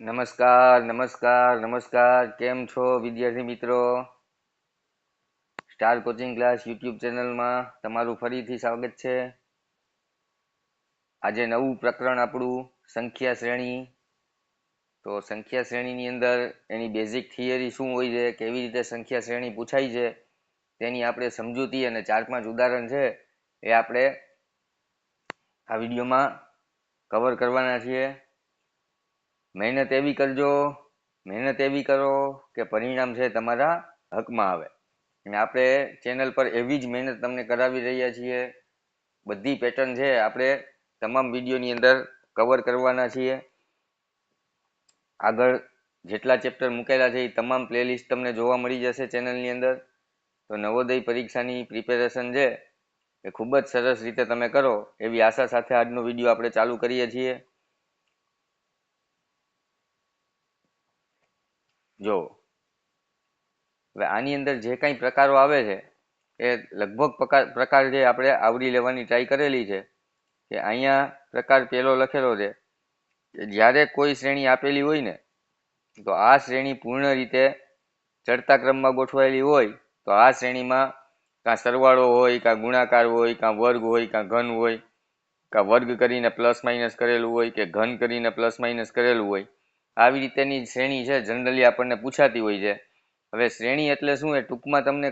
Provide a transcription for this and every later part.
નમસ્કાર નમસ્કાર નમસ્કાર. કેમ છો વિદ્યાર્થી મિત્રો? સ્ટાર કોચિંગ ક્લાસ યુટ્યુબ ચેનલમાં તમારું ફરીથી સ્વાગત છે. આજે નવું પ્રકરણ આપણું સંખ્યા શ્રેણી. તો સંખ્યા શ્રેણીની અંદર એની બેઝિક થિયરી શું હોય છે, કેવી રીતે સંખ્યા શ્રેણી પૂછાય છે, તેની આપણે સમજૂતી અને ચાર પાંચ ઉદાહરણ છે એ આપણે આ વિડીયોમાં કવર કરવાના છીએ. મહેનત એવી કરજો, મહેનત એવી કરો કે પરિણામ છે તમારા હકમાં આવે. અને આપણે ચેનલ પર એવી જ મહેનત તમને કરાવી રહ્યા છીએ. બધી પેટર્ન છે આપણે તમામ વિડીયોની અંદર કવર કરવાના છીએ. આગળ જેટલા ચેપ્ટર મૂકેલા છે એ તમામ પ્લેલિસ્ટ તમને જોવા મળી જશે ચેનલની અંદર. તો નવોદય પરીક્ષાની પ્રિપેરેશન છે એ ખૂબ જ સરસ રીતે તમે કરો એવી આશા સાથે આજનો વીડિયો આપણે ચાલુ કરીએ છીએ. જો, હવે આની અંદર જે કાંઈ પ્રકારો આવે છે, એ લગભગ પ્રકાર પ્રકાર જે આપણે આવરી લેવાની ટ્રાય કરેલી છે, કે અહીંયા પ્રકાર પહેલો લખેલો છે જ્યારે કોઈ શ્રેણી આપેલી હોય ને, તો આ શ્રેણી પૂર્ણ રીતે ચડતા ક્રમમાં ગોઠવાયેલી હોય, તો આ શ્રેણીમાં કાં સરવાળો હોય, કાં ગુણાકાર હોય, કાં વર્ગ હોય, કાં ઘન હોય, કાં વર્ગ કરીને પ્લસ માઇનસ કરેલું હોય, કે ઘન કરીને પ્લસ માઇનસ કરેલું હોય આવી રીતેની શ્રેણી છે જનરલી આપણને પૂછાતી હોય છે. હવે શ્રેણી એટલે શું એ ટૂંકમાં તમને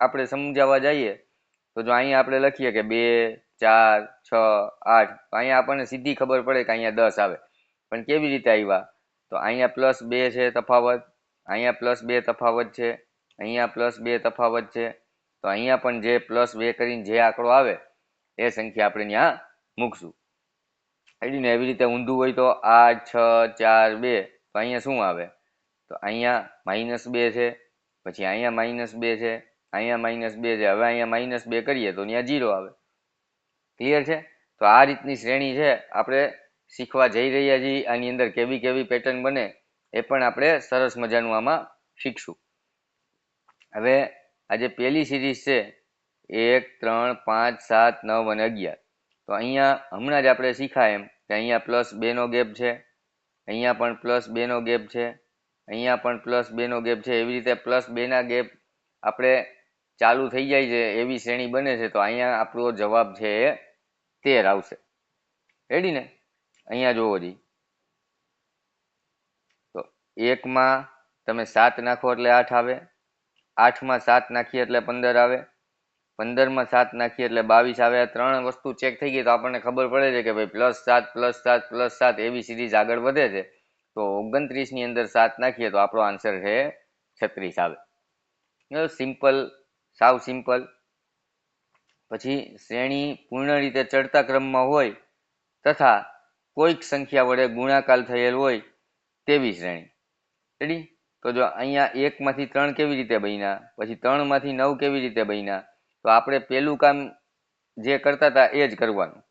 આપણે સમજાવવા જઈએ તો જો અહીંયા આપણે લખીએ કે બે, ચાર, છ, આઠ, તો અહીંયા આપણને સીધી ખબર પડે કે અહીંયા દસ આવે. પણ કેવી રીતે આવ્યા? તો અહીંયા પ્લસ બે છે તફાવત, અહીંયા પ્લસ બે તફાવત છે, અહીંયા પ્લસ બે તફાવત છે. તો અહીંયા પણ જે પ્લસ બે કરીને જે આંકડો આવે, એ સંખ્યા આપણે ત્યાં મૂકશું. ને એવી રીતે ઊંધું હોય તો આઠ છ, ચાર, બે, તો અહીંયા શું આવે? તો અહીંયા માઇનસ બે છે, પછી અહીંયા માઇનસ બે છે, અહીંયા માઇનસ બે છે. હવે અહીંયા માઇનસ બે કરીએ તો ત્યાં જીરો આવે. ક્લિયર છે? તો આ રીતની શ્રેણી છે. આપણે શીખવા જઈ રહ્યા છીએ. આની અંદર કેવી કેવી પેટર્ન બને એ પણ આપણે સરસ મજાનું આમાં શીખશું. હવે આજે પહેલી સિરીઝ છે. એક, ત્રણ, પાંચ, સાત, નવ અને અગિયાર. તો અહીંયા હમણાં જ આપણે શીખા એમ કે અહીંયા પ્લસ બેનો ગેપ છે, અહીંયા પણ પ્લસ બેનો ગેપ છે, અહીંયા પણ પ્લસ બેનો ગેપ છે. એવી રીતે પ્લસ બેના ગેપ આપણે ચાલુ થઈ જાય છે એવી શ્રેણી બને છે તો અહીંયા આપણો જવાબ છે એ તેર આવશે. રેડી ને? અહીંયા જોવો જી. તો એકમાં તમે સાત નાખો એટલે આઠ આવે, આઠમાં સાત નાખીએ એટલે પંદર આવે પંદરમાં સાત નાખીએ એટલે બાવીસ આવે ત્રણ વસ્તુ ચેક થઈ ગઈ તો આપણને ખબર પડે છે કે ભાઈ પ્લસ સાત પ્લસ સાત પ્લસ સાત એવી સિરીઝ આગળ વધે છે. તો ઓગણત્રીસની અંદર સાત નાખીએ તો આપણો આન્સર છે છત્રીસ આવે. સિમ્પલ સાવ સિમ્પલ પછી શ્રેણી પૂર્ણ રીતે ચડતા ક્રમમાં હોય તથા કોઈક સંખ્યા વડે ગુણાકાર થયેલ હોય તેવી શ્રેણી. રેડી તો જો અહીંયા એકમાંથી ત્રણ કેવી રીતે બન્યા? પછી ત્રણમાંથી નવ કેવી રીતે બન્યા? તો આપણે પેલું કામ જે કરતા હતા એ જ કરવાનું.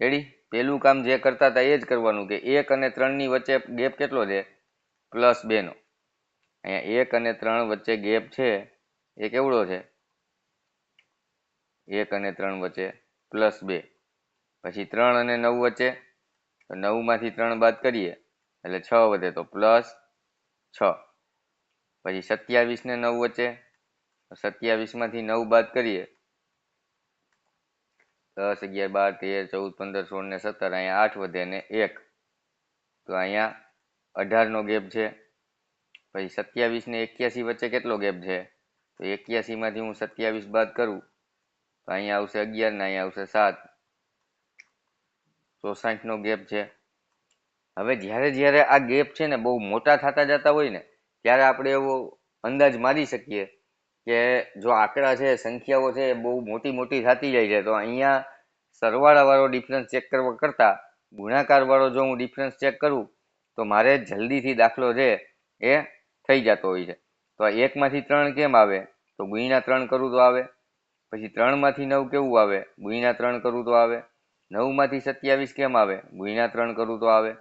રેડી પેલું કામ જે કરતા હતા એ જ કરવાનું કે એક અને ત્રણની વચ્ચે ગેપ કેટલો છે? પ્લસ બેનો અહીંયા એક અને ત્રણ વચ્ચે ગેપ છે, એ કેવડો છે? એક અને ત્રણ વચ્ચે પ્લસ બે. પછી ત્રણ અને નવ વચ્ચે, તો નવમાંથી ત્રણ બાદ કરીએ, એટલે છ વધે તો પ્લસ છ. પછી સત્યાવીસ ને નવ વચ્ચે સત્યાવીસમાંથી નવ બાદ કરીએ. દસ, અગિયાર, બાર, તેર, ચૌદ, પંદર, સોળ ને સત્તર, અહીંયા આઠ વધે ને એક. તો અહીંયા અઢાર નો ગેપ છે. પછી સત્યાવીસ ને એક્યાસી વચ્ચે કેટલો ગેપ છે? તો એક્યાસી માંથી હું સત્યાવીસ બાદ કરું. તો અહીંયા આવશે અગિયાર ને અહીંયા આવશે સાત. ચોસાઠ નો ગેપ છે. હવે જ્યારે જ્યારે આ ગેપ છે ને બહુ મોટા થતા જતા હોય ને, ત્યારે આપણે એવો અંદાજ મારી શકીએ કે જો આંકડા છે, સંખ્યાઓ છે બહુ મોટી મોટી થતી જાય છે, તો અહીંયા સરવાળાવાળો ડિફરન્સ ચેક કરવા કરતાં ગુણાકારવાળો જો હું ડિફરન્સ ચેક કરું, તો મારે જલ્દીથી દાખલો છે એ થઈ જતો હોય છે. તો એકમાંથી ત્રણ કેમ આવે? તો ગુણ્યા ત્રણ કરું તો આવે. પછી ત્રણમાંથી નવ કેવું આવે? ગુણ્યા ત્રણ કરું તો આવે. નવમાંથી સત્યાવીસ કેમ આવે? ગુણ્યા ત્રણ કરું તો આવે.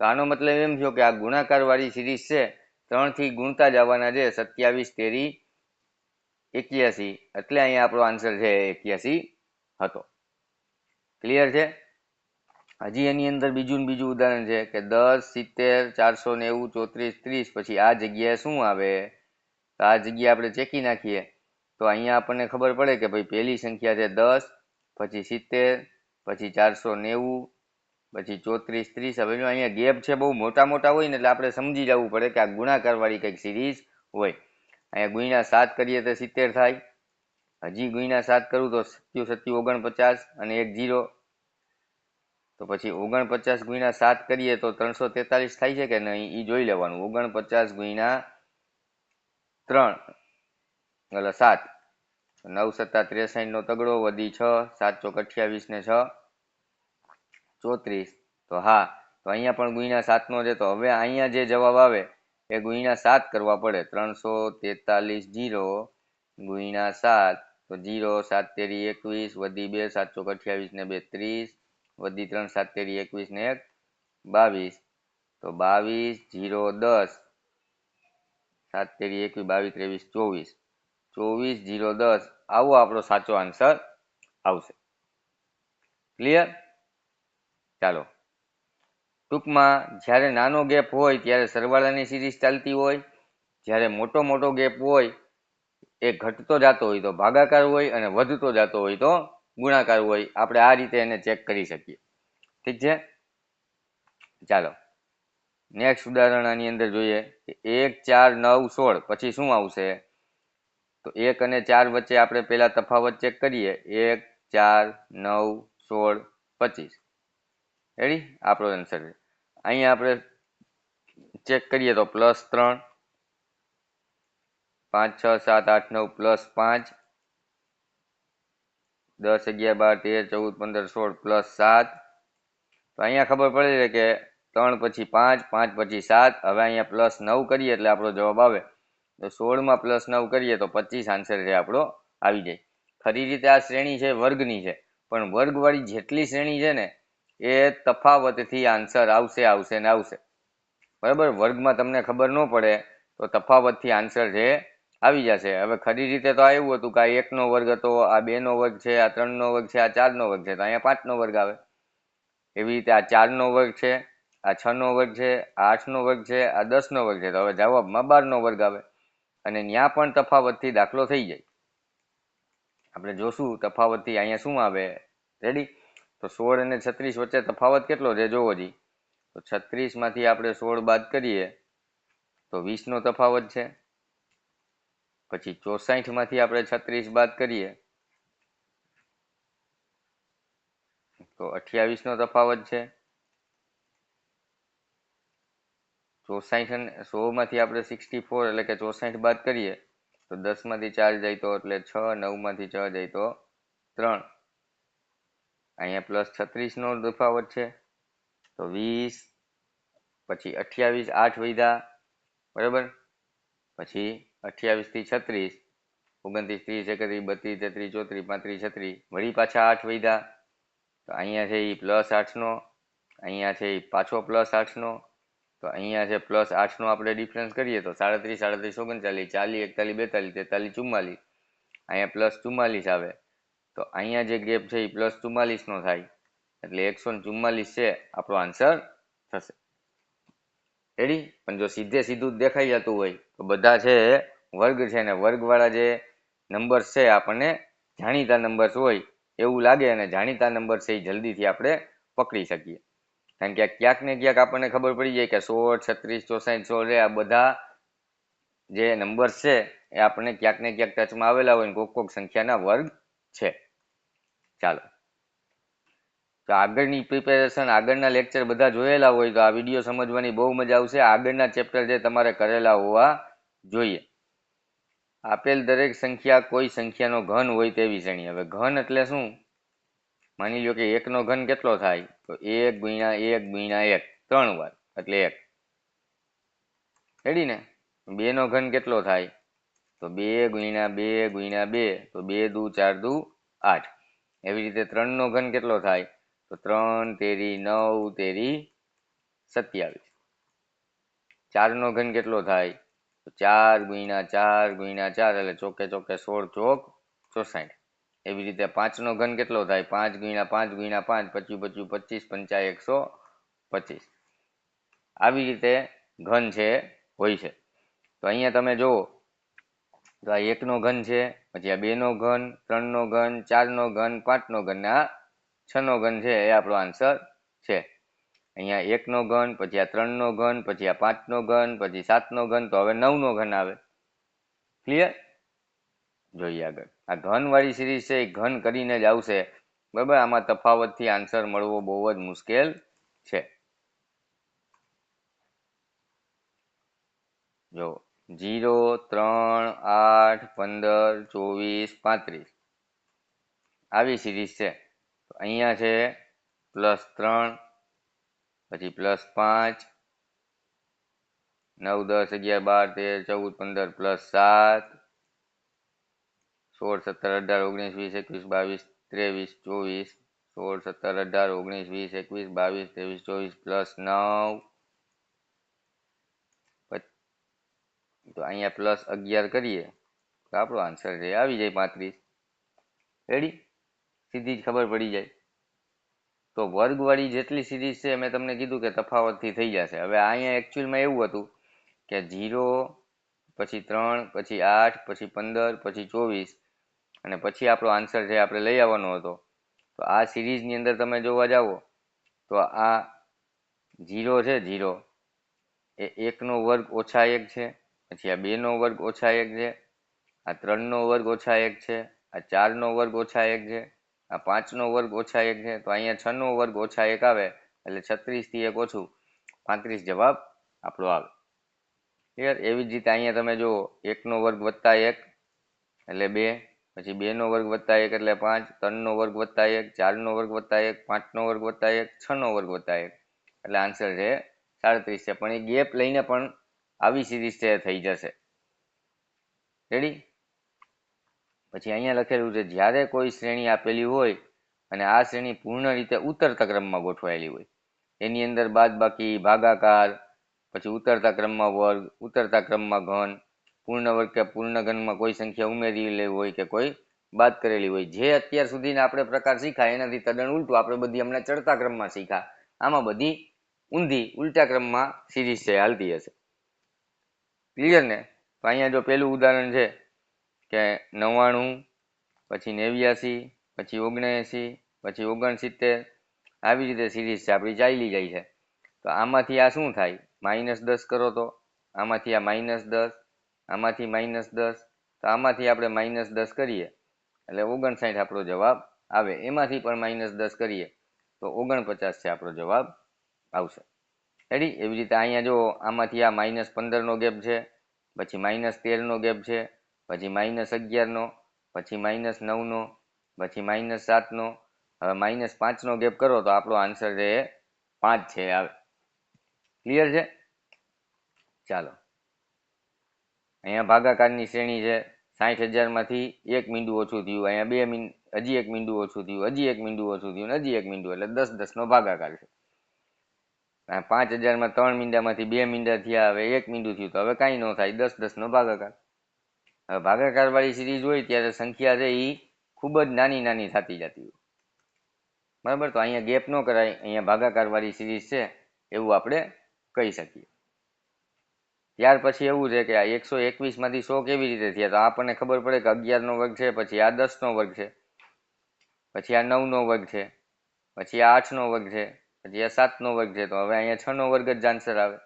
તો આનો મતલબ એમ થયો કે આ ગુણાકારવાળી સિરીઝ છે, ત્રણથી ગુણતા જવાના છે સત્યાવીસ તેરી એક્યાસી. એટલે અહીંયા આપણો આન્સર છે એક્યાસી હતો. ક્લિયર છે? હજી એની અંદર બીજું બીજું ઉદાહરણ છે કે દસ, સિત્તેર, ચારસો નેવું ચોત્રીસ, ત્રીસ, પછી આ જગ્યાએ શું આવે? તો આ જગ્યા આપણે ચેકી નાખીએ. તો અહીંયા આપણને ખબર પડે કે ભાઈ પહેલી સંખ્યા છે દસ, પછી સિત્તેર, પછી ચારસો નેવું, પછી ચોત્રીસ, ત્રીસ. હવે અહીંયા ગેપ છે બહુ મોટા મોટા હોય ને એટલે આપણે સમજી જવું પડે કે આ ગુણાકારવાળી કંઈક સિરીઝ હોય. અહીંયા ગુણ્યા સાત કરીએ તો સિત્તેર થાય. હજી ગુણ્યા સાત કરું તો સત્યુ સત્યુ ઓગણપચાસ અને એક જીરો. તો પછી ઓગણપચાસ ગુણ્યા સાત કરીએ તો ત્રણસો તેતાલીસ થાય છે કે નહીં? એ જોઈ લેવાનું. ઓગણપચાસ ગુણ્યા ત્રણ, એટલે સાત. નવ સત્તા ત્રેસાઠ નો તગડો, વધી છ, સાત ચોક અઠ્યાવીસ ને છ. ચોત્રીસ. તો હા, તો અહીંયા પણ ગુણ્યા સાતનો છે. તો હવે અહીંયા જે જવાબ આવે એ ગુણ્યા સાત કરવા પડે. ત્રણસો તેતાલીસ જીરો ગુણ્યા સાત, તો જીરો સાત તેરી એકવીસ, વધી બે સાત ચોક અઠ્યાવીસ ને બે ત્રીસ વધી ત્રણ સાત તેરી એકવીસ ને એક, બાવીસ. તો બાવીસ જીરો દસ, સાત તેરી એકવીસ, બાવીસ ત્રેવીસ ચોવીસ. ચોવીસ જીરો દસ, આવો આપણો સાચો આન્સર આવશે. ક્લિયર ચાલો. ટૂંકમાં જ્યારે નાનો ગેપ હોય ત્યારે સરવાળાની સિરીઝ ચાલતી હોય, જ્યારે મોટો મોટો ગેપ હોય, એ ઘટતો જતો હોય તો ભાગાકાર હોય અને વધતો જતો હોય તો ગુણાકાર હોય. આપણે આ રીતે એને ચેક કરી શકીએ. ઠીક છે? ચાલો. નેક્સ્ટ ઉદાહરણ આની અંદર જોઈએ કે એક, ચાર, નવ, સોળ, પછી શું આવશે? તો એક અને ચાર વચ્ચે આપણે પહેલાં તફાવત ચેક કરીએ. એક, ચાર, નવ, સોળ, પચીસ. રેડી આપણો આન્સર છે. અહીંયા આપણે ચેક કરીએ તો પ્લસ ત્રણ, પાંચ, છ, સાત, આઠ, નવ પ્લસ પાંચ, દસ, અગિયાર, બાર, તેર, ચૌદ, પંદર, સોળ પ્લસ સાત. તો અહીંયા ખબર પડે છે કે ત્રણ પછી પાંચ પાંચ પછી સાત. હવે અહીંયા પ્લસ નવ કરીએ એટલે આપણો જવાબ આવે. તો સોળમાં પ્લસ નવ કરીએ તો પચીસ આન્સર છે આપણો આવી જાય. ખરી રીતે આ શ્રેણી છે, વર્ગની છે. પણ વર્ગવાળી જેટલી શ્રેણી છે ને એ તફાવતથી આન્સર આવશે આવશે ને આવશે. બરાબર? વર્ગમાં તમને ખબર ન પડે તો તફાવતથી આન્સર છે આવી જશે. હવે ખરી રીતે તો આ એવું હતું કે આ એકનો વર્ગ હતો, આ બેનો વર્ગ છે, આ ત્રણનો વર્ગ છે, આ ચારનો વર્ગ છે. તો અહીંયા પાંચનો વર્ગ આવે. એવી રીતે આ ચારનો વર્ગ છે, આ છનો વર્ગ છે, આ આઠનો વર્ગ છે, આ દસનો વર્ગ છે. તો હવે જવાબમાં બારનો વર્ગ આવે. અને ત્યાં પણ તફાવતથી દાખલો થઈ જાય. આપણે જોશું તફાવતથી અહીંયા શું આવે. રેડી તો સોળ અને છત્રીસ વચ્ચે તફાવત કેટલો છે? જોવો જી. તો છત્રીસમાંથી આપણે સોળ બાદ કરીએ તો વીસ નો તફાવત છે. પછી ચોસાઠમાંથી આપણે છત્રીસ બાદ કરીએ તો અઠ્યાવીસ નો તફાવત છે. ચોસાઠ અને સો માંથી આપણે સિક્સટી ફોર એટલે કે ચોસાઠ બાદ કરીએ તો દસમાંથી ચાર જાય તો એટલે છ નવમાંથી છ જાય તો ત્રણ. અહીંયા પ્લસ છત્રીસનો તફાવત છે. તો વીસ, પછી અઠ્યાવીસ આઠ વૈધા, બરાબર? પછી અઠ્યાવીસથી છત્રીસ, ઓગણત્રીસ ત્રીસ એકત્રીસ, બત્રીસ તેત્રીસ, ચોત્રીસ, પાંત્રીસ, છત્રીસ, વળી પાછા આઠ વૈધા. તો અહીંયા છે એ પ્લસ આઠનો અહીંયા છે એ પાછો પ્લસ આઠનો તો અહીંયા છે પ્લસ આઠનો આપણે ડિફરન્સ કરીએ તો સાડત્રીસ સાડત્રીસ, ઓગણચાલીસ, ચાલીસ, એકતાલીસ, બેતાલીસ, તેતાલીસ, ચુમ્માલીસ, અહીંયા પ્લસ ચુમ્માલીસ આવે. તો અહીંયા જે ગેપ છે એ પ્લસ ચુમ્માલીસનો થાય. એટલે એકસો ચુમ્માલીસ છે. આપણો આન્સર થશે. રેડી પણ જો સીધે સીધું દેખાઈ જતું હોય, તો બધા છે વર્ગ છે ને વર્ગવાળા જે નંબર છે આપણને જાણીતા નંબર્સ હોય, એવું લાગે અને જાણીતા નંબર છે એ જલ્દીથી આપણે પકડી શકીએ. કારણ કે ક્યાંક ને ક્યાંક આપણને ખબર પડી જાય કે સોળ, છત્રીસ ચોસાઠ સોળ આ બધા જે નંબર છે, એ આપણને ક્યાંક ને ક્યાંક ટચમાં આવેલા હોય કોક કોક સંખ્યાના વર્ગ છે. ચાલો. તો આગળની પ્રિપેરેશન આગળના લેક્ચર બધા જોયેલા હોય તો આ વીડિયો સમજવાની બહુ મજા આવશે. આગળના ચેપ્ટર જે તમારે કરેલા હોવા જોઈએ. આપેલ દરેક સંખ્યા કોઈ સંખ્યાનો ઘન હોય તેવી શ્રેણી. હવે ઘન એટલે શું? માની લો કે એકનો ઘન કેટલો થાય? તો એક ગુણ્યા એક ગુણ્યા એક. ત્રણ વાર. એટલે એક. રેડી ને બેનો ઘન કેટલો થાય? તો બે ગુણ્યા બે ગુણ્યા બે. તો બે દુ ચાર દુ આઠ. એવી રીતે ત્રણનો ઘન કેટલો થાય? તો ત્રણ તેરી નવ તેરી સત્યાવીસ. ચારનો ઘન કેટલો થાય? તો ચાર ગુણ્યા ચાર ગુણ્યા ચાર, એટલે ચોકે ચોકે સોળ ચોક ચોસાઠ. એવી રીતે પાંચનો ઘન કેટલો થાય? પાંચ ગુણ્યા પાંચ ગુણ્યા પાંચ, પચ્યું પચ્યું પચીસ પંચા એકસો પચીસ. આવી રીતે ઘન છે, હોય છે. તો અહીંયા તમે જુઓ તો આ એકનો ઘન છે, પછી આ બેનો ઘન, ત્રણનો ઘન, ચારનો ઘન, પાંચનો ઘન ને આ છનો ઘન છે, એ આપણો આન્સર છે. અહીંયા એકનો ઘન, પછી આ ત્રણનો ઘન, પછી આ પાંચનો ઘન, પછી સાતનો ઘન, તો હવે નવનો ઘન આવે. ક્લિયર જોઈએ આગળ. આ ઘન વાળી સિરીઝ છે, એ ઘન કરીને જ આવશે. બરાબર? આમાં તફાવતથી આન્સર મળવો બહુ જ મુશ્કેલ છે. જો જીરો, ત્રણ, આઠ, પંદર, ચોવીસ, પાંત્રીસ. આવી સિરીઝ છે. અહીંયા છે પ્લસ ત્રણ, પછી પ્લસ પાંચ, નવ, દસ, અગિયાર, બાર, તેર, ચૌદ, પંદર, પ્લસ સાત, સોળ, સત્તર, અઢાર, ઓગણીસ, વીસ, એકવીસ, બાવીસ, ત્રેવીસ, ચોવીસ, સોળ, સત્તર, અઢાર, ઓગણીસ, વીસ, એકવીસ, બાવીસ, ત્રેવીસ, ચોવીસ, પ્લસ નવ તો અહીંયા પ્લસ અગિયાર કરીએ. તો આપણો આન્સર છે. આવી જાય પાંત્રીસ. રેડી સીધી જ ખબર પડી જાય. તો વર્ગવાળી જેટલી સિરીઝ છે, મેં તમને કીધું કે તફાવતથી થઈ જશે. હવે અહીંયા એકચ્યુઅલમાં એવું હતું કે ઝીરો પછી ત્રણ, પછી આઠ, પછી પંદર, પછી ચોવીસ. અને પછી આપણો આન્સર છે આપણે લઈ આવવાનો હતો. તો આ સિરીઝની અંદર તમે જોવા જાઓ, તો આ જીરો છે જીરો એ એકનો વર્ગ ઓછા એક છે. પછી આ બેનો વર્ગ ઓછા એક છે, આ ત્રણનો વર્ગ ઓછા એક છે, આ ચારનો વર્ગ ઓછા એક છે, આ પાંચનો વર્ગ ઓછા એક છે, તો અહીંયા છનો વર્ગ ઓછા એક આવે, એટલે છત્રીસથી એક ઓછું. પાંત્રીસ જવાબ આપણો આવે. ક્લિયર એવી જ રીતે અહીંયા તમે જુઓ, એકનો વર્ગ વત્તા એક, એટલે બે, પછી બેનો વર્ગ વત્તા એક એટલે પાંચ, ત્રણનો વર્ગ વત્તા એક, ચારનો વર્ગ વત્તા એક, પાંચનો વર્ગ વત્તા એક, છનો વર્ગ વત્તા એક. એટલે આન્સર છે સાડત્રીસ છે. પણ એ ગેપ લઈને પણ આવી સિરીઝ છે, થઈ જશે. રેડી પછી અહીંયા લખેલું છે, જ્યારે કોઈ શ્રેણી આપેલી હોય અને આ શ્રેણી પૂર્ણ રીતે ઉતરતા ક્રમમાં ગોઠવાયેલી હોય, એની અંદર બાદ બાકી ભાગાકાર, પછી ઉતરતા ક્રમમાં વર્ગ, ઉતરતા ક્રમમાં ઘન, પૂર્ણ વર્ગ કે પૂર્ણ ઘનમાં કોઈ સંખ્યા ઉમેરેલી હોય કે કોઈ બાદ કરેલી હોય, જે અત્યાર સુધીના આપણે પ્રકાર શીખાય, એનાથી તદ્દન ઉલટું આપણે બધી હમણાં ચડતા ક્રમમાં શીખા આમાં બધી ઊંધી, ઉલટા ક્રમમાં સિરીઝ છે, હાલતી હશે. ક્લિયર ને? તો અહીંયા જો પેલું ઉદાહરણ છે કે નવ્વાણું, પછી નેવ્યાસી, પછી ઓગણએંસી, પછી ઓગણસિત્તેર, આવી રીતે સિરીઝ છે, આપણી ચાલી જાય છે. તો આમાંથી આ શું થાય? માઇનસ દસ કરો તો? આમાંથી આ માઇનસ દસ, આમાંથી માઇનસ દસ, તો આમાંથી આપણે માઇનસ દસ કરીએ. એટલે ઓગણસાઠ આપણો જવાબ આવે. એમાંથી પણ માઇનસ દસ કરીએ, તો ઓગણપચાસ છે આપણો જવાબ આવશે. રેડી એવી રીતે અહીંયા જો આમાંથી આ માઇનસ પંદરનો ગેપ છે, પછી માઇનસ તેરનો ગેપ છે, પછી માઇનસ અગિયારનો, પછી માઇનસ નવનો, પછી માઇનસ સાતનો, હવે માઇનસ પાંચનો ગેપ કરો તો આપણો આન્સર છે એ પાંચ છે. આવે. ક્લિયર છે? ચાલો. અહીંયા ભાગાકારની શ્રેણી છે. સાઠ હજારમાંથી એક મીંડું ઓછું થયું. અહીંયા બે મીંડ, હજી એક મીંડું ઓછું થયું, હજી એક મીંડું ઓછું થયું હજી એક મીંડું. એટલે દસ દસનો ભાગાકાર છે. પાંચ હજારમાં ત્રણ મીંડામાંથી બે મીંડા થયા, હવે એક મીંડું થયું, તો હવે કાંઈ ન થાય, દસ દસનો ભાગાકાર. હવે ભાગાકારવાળી સિરીઝ હોય ત્યારે સંખ્યા છે એ ખૂબ જ નાની નાની થતી જતી હોય. બરાબર? તો અહીંયા ગેપ ન કરાય, અહીંયા ભાગાકારવાળી સિરીઝ છે, એવું આપણે કહી શકીએ. ત્યાર પછી એવું છે કે આ એકસો એકવીસમાંથી સો કેવી રીતે થયા? તો આપણને ખબર પડે કે અગિયારનો વર્ગ છે, પછી આ દસનો વર્ગ છે, પછી આ નવનો વર્ગ છે, પછી આ આઠનો વર્ગ છે પછી આ સાત નો વર્ગ છે, તો હવે અહીંયા છ નો વર્ગ જ આન્સર આવે.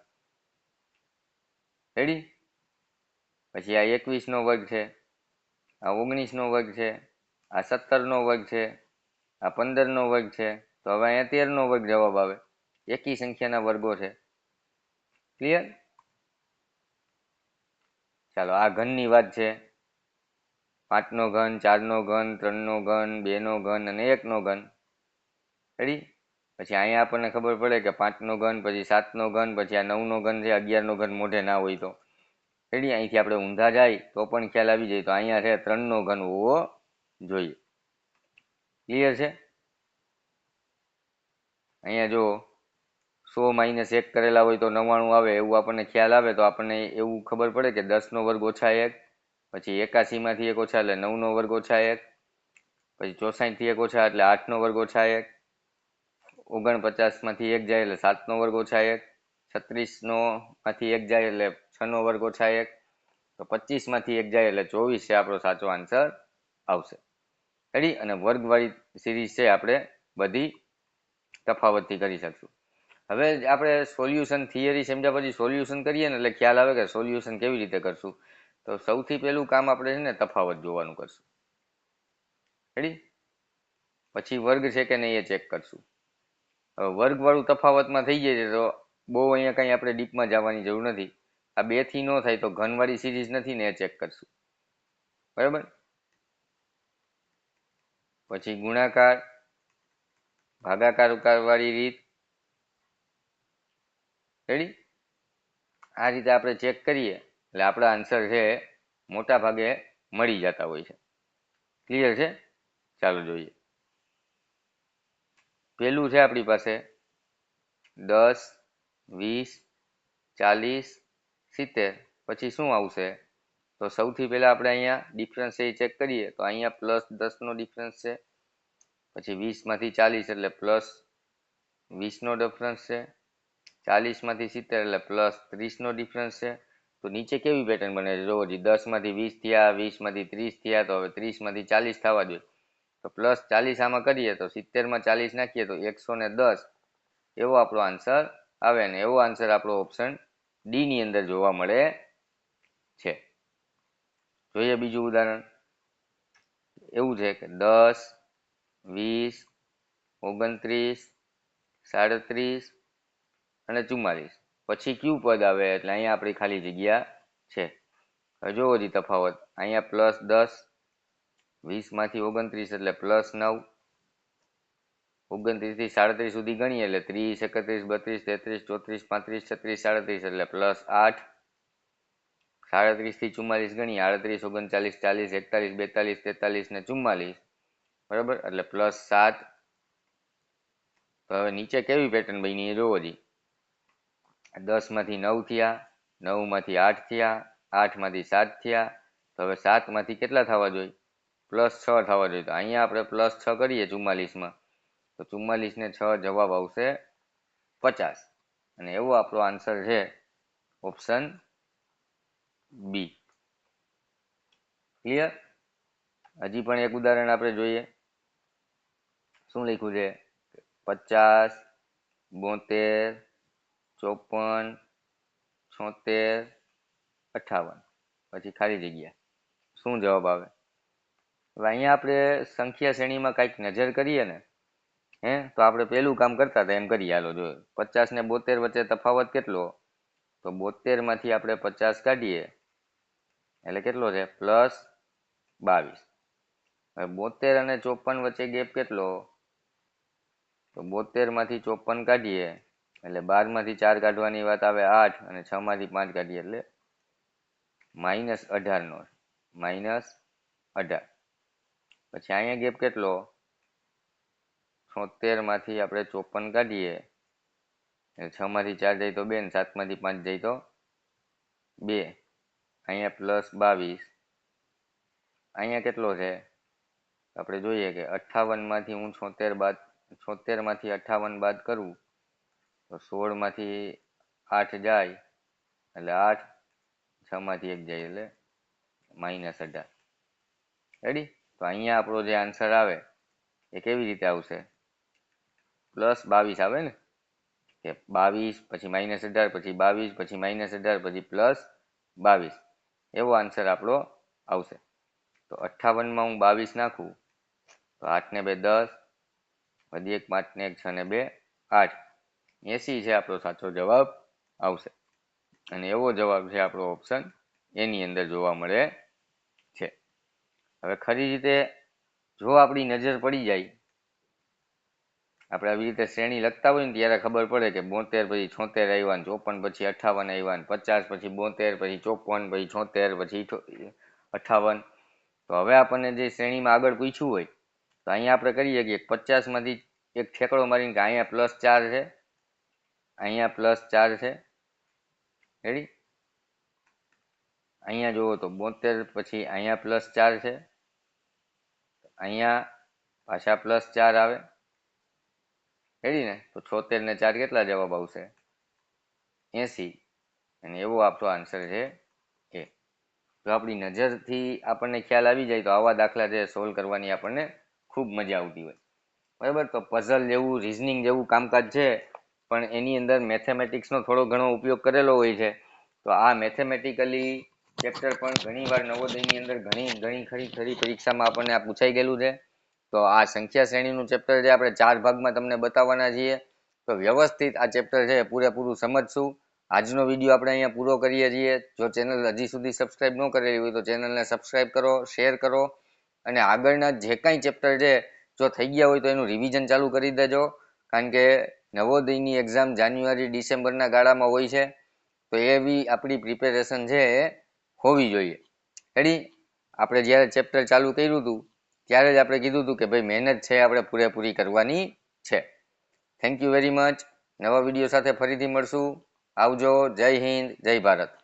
રેડી પછી આ એકવીસ નો વર્ગ છે, આ ઓગણીસ નો વર્ગ છે, આ સત્તર નો વર્ગ છે, આ પંદર નો વર્ગ છે, તો હવે અહીંયા તેર નો વર્ગ જવાબ આવે. એકી સંખ્યાના વર્ગો છે. ક્લિયર ચાલો, આ ઘનની વાત છે. પાંચનો ઘન, ચારનો ઘન, ત્રણનો ઘન, બેનો ઘન અને એકનો ઘન. રેડી પછી અહીંયા આપણને ખબર પડે કે પાંચનો ઘન, પછી સાતનો ઘન, પછી આ નવનો ઘન છે, અગિયારનો ઘન મોઢે ના હોય તો. રેડી? અહીંથી આપણે ઊંધા જાય તો પણ ખ્યાલ આવી જાય. તો અહીંયા છે ત્રણનો ઘન હોવો જોઈએ. ક્લિયર છે? અહીંયા જો સો માઇનસ એક કરેલા હોય તો નવ્વાણું આવે એવું આપણને ખ્યાલ આવે તો આપણને એવું ખબર પડે કે દસનો વર્ગ ઓછા એક, પછી એકાસીમાંથી એક ઓછા એટલે નવનો વર્ગ ઓછા એક, પછી ચોસાઠથી એક ઓછા એટલે આઠનો વર્ગ ઓછા એક ઓગણપચાસમાંથી એક જાય એટલે સાતનો વર્ગ ઓછા એક છત્રીસનો માંથી એક જાય એટલે છનો વર્ગ ઓછા એક, તો પચીસમાંથી એક જાય એટલે ચોવીસ છે આપણો સાચો આન્સર આવશે. રેડી અને વર્ગવાળી સિરીઝ છે આપણે બધી તફાવતથી કરી શકશું. હવે આપણે સોલ્યુશન થિયરી સમજ્યા પછી સોલ્યુશન કરીએ ને એટલે ખ્યાલ આવે કે સોલ્યુશન કેવી રીતે કરશું. તો સૌથી પહેલું કામ આપણે છે ને તફાવત જોવાનું કરશું. રેડી પછી વર્ગ છે કે નહીં એ ચેક કરશું. વર્ગવાળું તફાવતમાં થઈ જાય છે, તો બહુ અહીંયા કંઈ આપણે ડીપમાં જવાની જરૂર નથી. આ બેથી ન થાય તો ઘનવાળી સિરીઝ નથી ને એ ચેક કરશું. બરાબર? પછી ગુણાકાર, ભાગાકાર વાળી રીત. રેડી આ રીતે આપણે ચેક કરીએ, એટલે આપણા આન્સર છે મોટા ભાગે મળી જતા હોય છે. ક્લિયર છે? ચાલો જોઈએ. પેલું છે આપણી પાસે. દસ, વીસ, ચાલીસ, સિત્તેર. પછી શું આવશે? તો સૌથી પહેલાં આપણે અહીંયા ડિફરન્સ એ ચેક કરીએ. તો અહીંયા પ્લસ દસનો ડિફરન્સ છે. પછી વીસમાંથી ચાલીસ એટલે પ્લસ વીસનો ડિફરન્સ છે. ચાલીસમાંથી સિત્તેર એટલે પ્લસ ત્રીસનો ડિફરન્સ છે. તો નીચે કેવી પેટર્ન બને છે? જોવો જી દસમાંથી વીસ થયા વીસમાંથી ત્રીસ થયા, તો હવે ત્રીસમાંથી ચાલીસ થવા જોઈએ તો પ્લસ ચાલીસ આમાં કરીએ તો સિત્તેરમાં ચાલીસ નાખીએ તો એકસો ને દસ. એવો આપણો આન્સર આવે ને એવો આન્સર આપણો ઓપ્શન ડી ની અંદર જોવા મળે છે. જોઈએ બીજું ઉદાહરણ. એવું છે કે દસ, વીસ, ઓગણત્રીસ, સાડત્રીસ અને ચુમ્માલીસ પછી કયું પદ આવે? એટલે અહીંયા આપણી ખાલી જગ્યા છે. હવે જોવો જે તફાવત. અહીંયા પ્લસ દસ વીસમાંથી ઓગણત્રીસ એટલે પ્લસ નવ. ઓગણત્રીસથી સાડત્રીસ સુધી ગણીએ એટલે ત્રીસ, એકત્રીસ, બત્રીસ, તેત્રીસ, ચોત્રીસ, પાંત્રીસ, છત્રીસ, સાડત્રીસ એટલે પ્લસ આઠ. સાડત્રીસથી ચુમ્માલીસ ગણીએ, આડત્રીસ, ઓગણચાલીસ, ચાલીસ, એકતાલીસ, બેતાલીસ, તેતાલીસ ને ચુમ્માલીસ. બરાબર? એટલે પ્લસ સાત. તો હવે નીચે કેવી પેટર્ન બની એ જોવો જી. દસમાંથી નવ થયા, નવમાંથી આઠ થયા, આઠમાંથી સાત થયા. તો હવે સાતમાંથી કેટલા થવા જોઈએ? પ્લસ છ થવા જોઈએ. તો અહીંયા આપણે પ્લસ છ કરીએ ચુમ્માલીસમાં. તો ચુમ્માલીસ ને છ જવાબ આવશે પચાસ. અને એવો આપણો આન્સર છે ઓપ્શન બી. ક્લિયર હજી પણ એક ઉદાહરણ આપણે જોઈએ. શું લખ્યું છે? પચાસ, બોતેર, ચોપન, છોતેર, અઠાવન. પછી ખાલી જગ્યા. શું જવાબ આવે? હવે અહીંયા આપણે સંખ્યા શ્રેણીમાં કાંઈક નજર કરીએ ને, હે, તો આપણે પહેલું કામ કરતા હતા, એમ કરીએ હાલો, જો, પચાસ ને બોતેર વચ્ચે તફાવત કેટલો? તો બોતેરમાંથી આપણે પચાસ કાઢીએ, એટલે કેટલો છે? પ્લસ બાવીસ. હવે બોતેર અને ચોપન વચ્ચે ગેપ કેટલો? તો બોતેરમાંથી ચોપન કાઢીએ, એટલે બારમાંથી ચાર કાઢવાની વાત આવે આઠ, અને છ માંથી પાંચ કાઢીએ, એટલે માઇનસ અઢાર નો માઇનસ અઢાર. પછી અહીંયા ગેપ કેટલો? છોતેરમાંથી આપણે ચોપન કાઢીએ. છ માંથી ચાર જાય તો બે ને સાતમાંથી પાંચ જાય તો બે. અહીંયા પ્લસ બાવીસ. અહીંયા કેટલો છે? આપણે જોઈએ કે અઠાવનમાંથી હું છોતેર બાદ, છોતેરમાંથી અઠાવન બાદ કરું, તો સોળમાંથી આઠ જાય. એટલે આઠ, છ માંથી એક જાય એટલે માઇનસ અઢાર. રેડી તો અહીંયા આપણો જે આન્સર આવે એ કેવી રીતે આવશે? પ્લસ બાવીસ આવે ને? કે બાવીસ, પછી માઇનસ અઢાર, પછી બાવીસ, પછી માઇનસ અઢાર, પછી પ્લસ બાવીસ. એવો આન્સર આપણો આવશે. તો અઠ્ઠાવનમાં હું બાવીસ નાખું, તો આઠને બે દસ, વધી એક પાંચને એક, છ ને બે આઠ. એસી છે આપણો સાચો જવાબ, આવશે. અને એવો જવાબ છે આપણો ઓપ્શન એની અંદર જોવા મળે હવે ખરી રીતે જો આપણી નજર પડી જાય, આપણે આવી રીતે શ્રેણી લખતા હોય ને ત્યારે ખબર પડે કે બોતેર પછી છોતેર આવ્યા ને ચોપન પછી અઠાવન આવ્યા ને પચાસ પછી બોતેર પછી ચોપન પછી છોતેર પછી અઠાવન. તો હવે આપણને જે શ્રેણીમાં આગળ પૂછ્યું હોય, તો અહીંયા આપણે કરીએ કે પચાસમાંથી એક ઠેકડો મારીને કે અહીંયા પ્લસ ચાર છે, અહીંયા પ્લસ ચાર છે. રેડી અહીંયા જુઓ તો બોતેર પછી અહીંયા પ્લસ ચાર છે. અહીંયા પાછા પ્લસ ચાર આવે. રેડી ને? તો છોતેર ને ચાર કેટલા જવાબ આવશે? એસી. અને એવો આપણો આન્સર છે એ જો આપણી નજરથી આપણને ખ્યાલ આવી જાય તો આવા દાખલા જે સોલ્વ કરવાની આપણને ખૂબ મજા આવતી હોય. બરાબર? તો પઝલ જેવું રિઝનિંગ જેવું કામકાજ છે, પણ એની અંદર મેથેમેટિક્સનો થોડો ઘણો ઉપયોગ કરેલો હોય છે. તો આ મેથેમેટિકલી ચેપ્ટર પણ ઘણીવાર નવોદયની અંદર ઘણી ઘણી, ખરી ખરી પરીક્ષામાં આપણને આ પૂછાઈ ગયેલું છે. તો આ સંખ્યા શ્રેણીનું ચેપ્ટર જે આપણે ચાર ભાગમાં તમને બતાવવાના છીએ. તો વ્યવસ્થિત આ ચેપ્ટર છે પૂરેપૂરું સમજશું. આજનો વીડિયો આપણે અહીંયા પૂરો કરીએ છીએ. જો ચેનલ હજી સુધી સબસ્ક્રાઇબ ન કરેલી હોય તો ચેનલને સબસ્ક્રાઇબ કરો શેર કરો અને આગળના જે કાંઈ ચેપ્ટર છે, જો થઈ ગયા હોય તો એનું રિવિઝન ચાલુ કરી દેજો. કારણ કે નવોદયની એક્ઝામ જાન્યુઆરી, ડિસેમ્બરના ગાળામાં હોય છે. તો એવી આપણી પ્રિપેરેશન છે હોવી જોઈએ. રેડી? આપણે જ્યારે ચેપ્ટર ચાલુ કર્યું હતું, ત્યારે જ આપણે કીધું હતું કે ભાઈ મહેનત છે, આપણે પૂરેપૂરી કરવાની છે. થેન્ક યુ વેરી મચ નવા વીડિયો સાથે ફરીથી મળશું. આવજો. જય હિન્દ. જય ભારત.